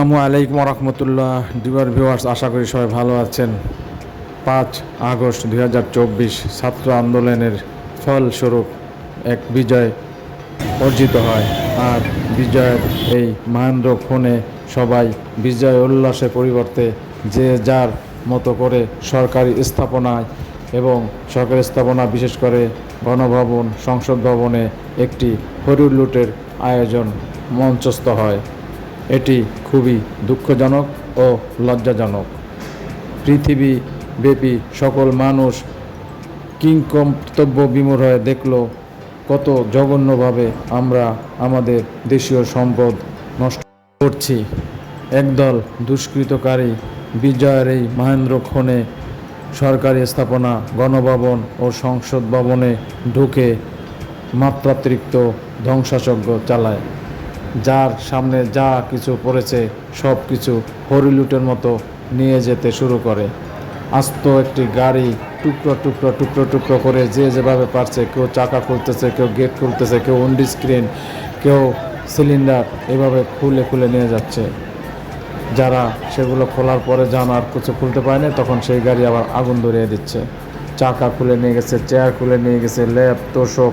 আসসালামু আলাইকুম রহমতুল্লাহ ডিবার ভিউয়ার্স আশা করি সবাই ভালো আছেন। পাঁচ আগস্ট দু হাজার চব্বিশ ছাত্র আন্দোলনের ফলস্বরূপ এক বিজয় অর্জিত হয়। আর বিজয়ের এই মহেন্দ্র ফোনে সবাই বিজয় উল্লাসের পরিবর্তে যে যার মতো করে সরকারি স্থাপনায় এবং সরকারি স্থাপনা বিশেষ করে গণভবন, সংসদ ভবনে একটি হরির লুটের আয়োজন মঞ্চস্থ হয়। এটি খুবই দুঃখজনক ও লজ্জাজনক। পৃথিবী ব্যাপী সকল মানুষ কিংকর্তব্য বিমূর হয়ে দেখল কত জঘন্যভাবে আমরা আমাদের দেশীয় সম্পদ নষ্ট করছি। একদল দুষ্কৃতকারী বিজয়ের এই মহেন্দ্র খনে সরকারি স্থাপনা, গণভবন ও সংসদ ভবনে ঢুকে মাত্রাতিরিক্ত ধ্বংসাযজ্ঞ চালায়। যার সামনে যা কিছু পড়েছে, সব কিছু হরিলুটের মতো নিয়ে যেতে শুরু করে। আস্ত একটি গাড়ি টুকরো টুকরো টুকরো টুকরো করে যে যেভাবে পারছে, কেউ চাকা খুলতেছে, কেউ গেট খুলতেছে, কেউ উন্ডি স্ক্রিন, কেউ সিলিন্ডার, এভাবে খুলে খুলে নিয়ে যাচ্ছে। যারা সেগুলো খোলার পরে যান আর কিছু খুলতে পারে না, তখন সেই গাড়ি আবার আগুন ধরিয়ে দিচ্ছে। চাকা খুলে নিয়ে গেছে, চেয়ার খুলে নিয়ে গেছে ল্যাপ তোষক,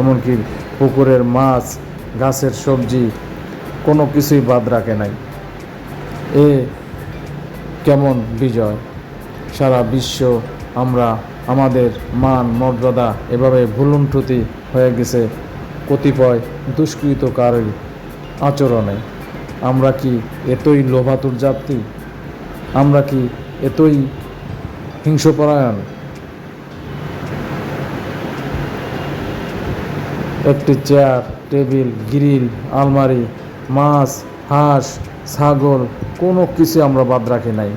এমনকি পুকুরের মাছ গাছের সবজি কোনো কিছুই বাদ রাখে নাই। এ কেমন বিজয়? সারা বিশ্ব, আমরা, আমাদের মান, মর্যাদা এভাবে ভুলুণ্ঠুতি হয়ে গেছে কতিপয় দুষ্কৃতকারীর আচরণে। আমরা কি এতই লোভাতুর জাতি? আমরা কি এতই হিংসপরায়ণ একটি চেয়ার টেবিল, গ্রিল, আলমারি, মাছ, হাঁস, ছাগল, কোনো কিছু আমরা বাদ রাখি নাই।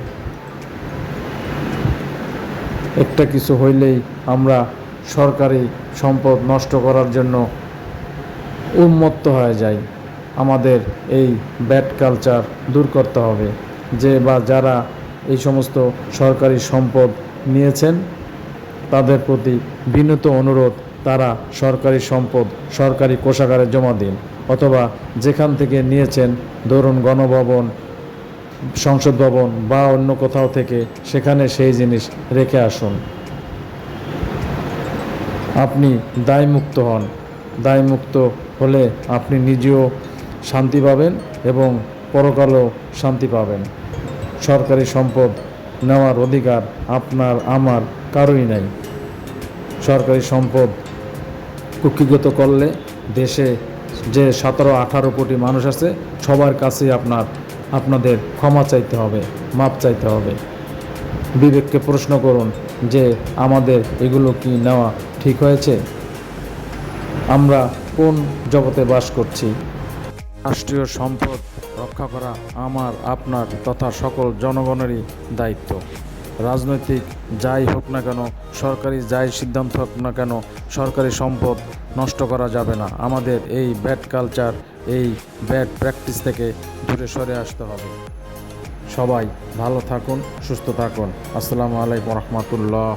একটা কিছু হইলেই আমরা সরকারি সম্পদ নষ্ট করার জন্য উন্মত্ত হয়ে যাই। আমাদের এই ব্যাড কালচার দূর করতে হবে। যে বা যারা এই সমস্ত সরকারি সম্পদ নিয়েছেন, তাদের প্রতি বিনীত অনুরোধ তারা সরকারি সম্পদ, সরকারি কোষাগারে জমা দিন অথবা যেখান থেকে নিয়েছেন ধরুন গণভবন, সংসদ ভবন বা অন্য কোথাও থেকে সেখানে সেই জিনিস রেখে আসুন। আপনি দায়মুক্ত হন। দায়মুক্ত হলে আপনি নিজেও শান্তি পাবেন এবং পরকালেও শান্তি পাবেন। সরকারি সম্পদ নেওয়ার অধিকার আপনার, আমার কারোই নাই। সরকারি সম্পদ কুক্ষিগত করলে দেশে যে সতেরো, আঠারো কোটি মানুষ আছে, সবার কাছেই আপনার, আপনাদের ক্ষমা চাইতে হবে, মাপ চাইতে হবে। বিবেককে প্রশ্ন করুন যে আমাদের এগুলো কি নেওয়া ঠিক হয়েছে? আমরা কোন জগতে বাস করছি? রাষ্ট্রীয় সম্পদ রক্ষা করা আমার, আপনার তথা সকল জনগণেরই দায়িত্ব। রাজনৈতিক যাই হোক না কেন, সরকারি যাই সিদ্ধান্ত হোক না কেন, সরকারি সম্পদ নষ্ট করা যাবে না। আমাদের এই ব্যাড কালচার, এই ব্যাড প্র্যাকটিস থেকে দূরে সরে আসতে হবে। সবাই ভালো থাকুন, সুস্থ থাকুন। আসসালামু আলাইকুম রহমতুল্লাহ।